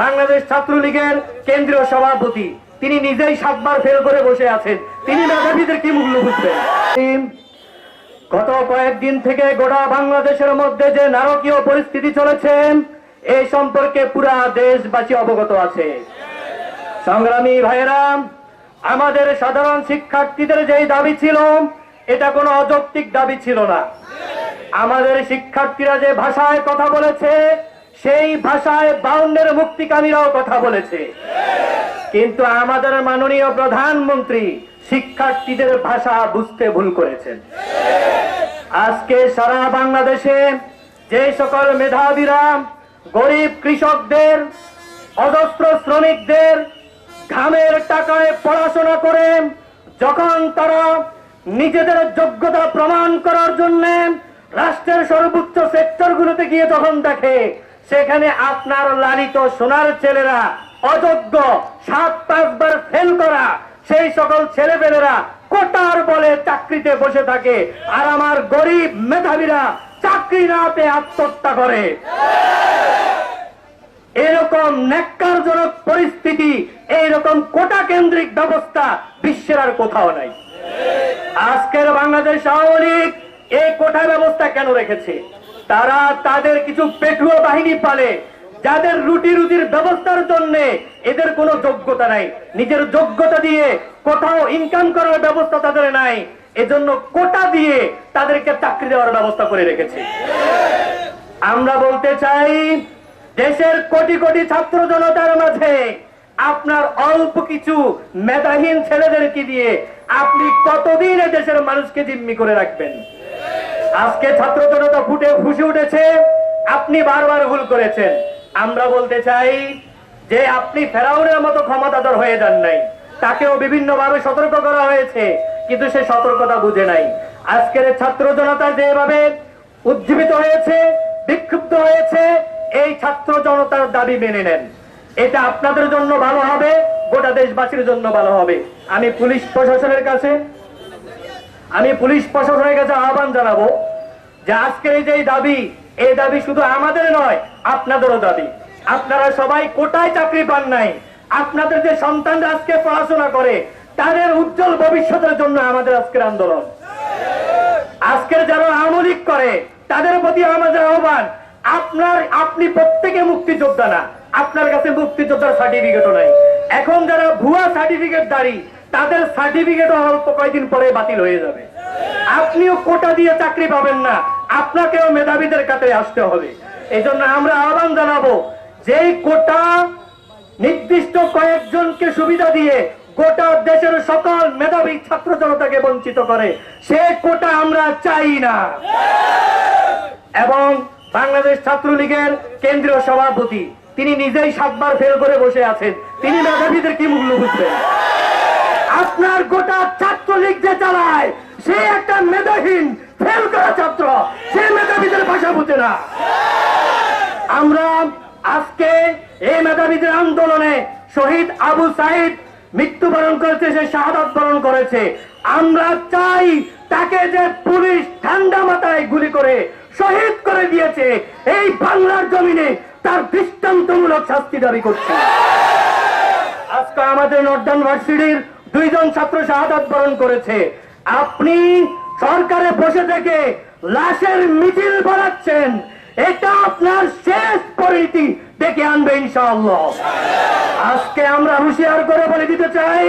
বাংলাদেশ ছাত্রলীগের কেন্দ্রীয় সভাপতি। তিনি নিজেই সাতবার ফেল করে বসে আছেন। তিনি মেধাবীদের কি মূল্য বুঝবেন? গত কয়েকদিন থেকে গোটা বাংলাদেশের মধ্যে যে নারকীয় পরিস্থিতি চলেছে, এই সম্পর্কে পুরা দেশবাসী অবগত আছে। সংগ্রামী ভাইয়েরা, আমাদের সাধারণ শিক্ষার্থীদের যেই দাবি ছিল, এটা কোনো অযৌক্তিক দাবি ছিল না। আমাদের শিক্ষার্থীরা যে ভাষায় কথা বলেছে সেই ভাষায় বাউন্ডের মুক্তিকামীরাও কথা বলেছে। কিন্তু আমাদের মাননীয় প্রধানমন্ত্রী শিক্ষার্থীদের ভাষা বুঝতে ভুল করেছেন। আজকে সারা বাংলাদেশে যে সকল মেধাবীরা, গরিব কৃষকদের, অজস্র শ্রমিকদের ঘামের টাকায় পড়াশোনা করে, যখন তারা নিজেদের যোগ্যতা প্রমাণ করার জন্য রাষ্ট্রের সর্বোচ্চ সেক্টরগুলোতে গিয়ে তখন দেখে সেখানে আপনার লালিত সোনার ছেলেরা, অযোগ্য, সাত পাঁচবার ফেল করা, সেই সকল ছেলেপেলেরা কোটার বলে চাকরিতে বসে থাকে। আর আমার গরিব মেধাবীরা চাকরি না পেয়ে আত্মহত্যা করে। এরকম ন্যাক্কারজনক পরিস্থিতি, এইরকম কোটা কেন্দ্রিক ব্যবস্থা বিশ্বের আর কোথাও নাই। আজকের বাংলাদেশ আওয়ামী লীগ এই কোটা ব্যবস্থা কেন রেখেছে? তারা তাদের কিছু পেটুয়া বাহিনী পালে। যাদের রুটি রুটির ব্যবস্থার জন্য এদের কোনো যোগ্যতা নাই। নিজের যোগ্যতা দিয়ে কোথাও ইনকাম করার ব্যবস্থা তাদের নাই। এজন্য কোটা দিয়ে তাদেরকে চাকরি দেওয়ার ব্যবস্থা করে রেখেছে। আমরা বলতে চাই, দেশের কোটি কোটি ছাত্র জনতার মাঝে আপনার অল্প কিছু মেধাহীন ছেলেদেরকে দিয়ে আপনি কতদিন দেশের মানুষকে জিম্মি করে রাখবেন? আজকে ছাত্র জনতা ফুটে ফুসে উঠেছে। আপনি বারবার ভুল করেছেন। আমরা বলতে চাই যে আপনি ফেরাউনের মতো ক্ষমতাধর হয়ে যান নাই। তাকেও বিভিন্ন ভাবে সতর্ক করা হয়েছে, কিন্তু সে সতর্কতা বুঝে নাই। আজকের ছাত্র জনতা যেভাবে উজ্জীবিত হয়েছে, বিক্ষুব্ধ হয়েছে, এই ছাত্র জনতার দাবি মেনে নেন। এটা আপনাদের জন্য ভালো হবে, গোটা দেশবাসীর জন্য ভালো হবে। আমি পুলিশ প্রশাসনের কাছে আমি পুলিশ প্রশাসনের কাছে আহ্বান জানাব যে আজকের এই যে দাবি, এই দাবি শুধু আমাদের নয়, আপনাদেরও দাবি। আপনারা সবাই কোটায় চাকরি পান নাই। আপনাদের যে সন্তানরা আজকে পড়াশোনা করে, তাদের উজ্জ্বল ভবিষ্যতের জন্য আমাদের আজকের আন্দোলন। আজকের যারা আমলিক করে, তাদের প্রতি আমাদের আহ্বান, আপনার, আপনি প্রত্যেকে মুক্তিযোদ্ধা না। আপনার কাছে মুক্তিযোদ্ধার সার্টিফিকেটও নাই। এখন যারা ভুয়া সার্টিফিকেট দাঁড়ি তাদের সার্টিফিকেটও অল্প কয়েকদিন পরে বাতিল হয়ে যাবে। আপনিও কোটা দিয়ে চাকরি পাবেন না, আপনাকেও মেধাবীদের কাছে আসতে হবে। এই আমরা আহ্বান জানাব, যেই কোটা নির্দিষ্ট কয়েকজনকে সুবিধা দিয়ে গোটা দেশের সকল মেধাবী ছাত্র জনতাকে বঞ্চিত করে, সে কোটা আমরা চাই না। এবং বাংলাদেশ ছাত্রলীগের কেন্দ্রীয় সভাপতি, তিনি নিজেই সাতবার ফেল করে বসে আছেন। তিনি মেধাবীদের কি মূল্য বুঝবেন? ছাত্রলীগ যে চালায়, সে একটা মেধাহীন ফেল করা ছাত্র। সে মেধাবীদের ভাষা বুঝে না। আমরা আজকে এই মেধাবীদের আন্দোলনে শহীদ আবু সাইদ মৃত্যুবরণ করেছে, সে শাহাদত বরণ করেছে। আমরা চাই তাকে যে পুলিশ ঠান্ডা মাথায় গুলি করে শহীদ করে দিয়েছে, এই বাংলার জমিনে তার দৃষ্টান্তমূলক শাস্তি দাবি করছে। আজকে আমাদের নর্দার্ন ভার্সিটির দুইজন ছাত্র শাহাদাত বরণ করেছে। আপনি সরকারে বসে থেকে লাশের মিছিল বাড়াচ্ছেন এটা আপনার শেষ পরিণতি ডেকে আনবে ইনশাআল্লাহ। আজকে আমরা হুঁশিয়ার করে বলে দিতে চাই,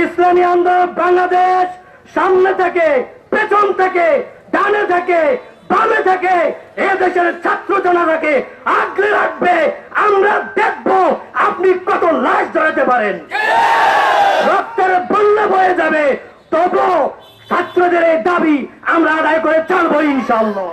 ইসলামী আন্দোলন বাংলাদেশ সামনে থেকে, পেছন থেকে, ডানে থেকে, বামে থেকে, এ দেশের ছাত্র জনতাকে আগলে রাখবে। আমরা দেখব আপনি কত লাশ জড়াতে পারেন। রক্তের হয়ে যাবে তবু ছাত্রদের এই দাবি আমরা আদায় করে চালবো ইনশাল্লাহ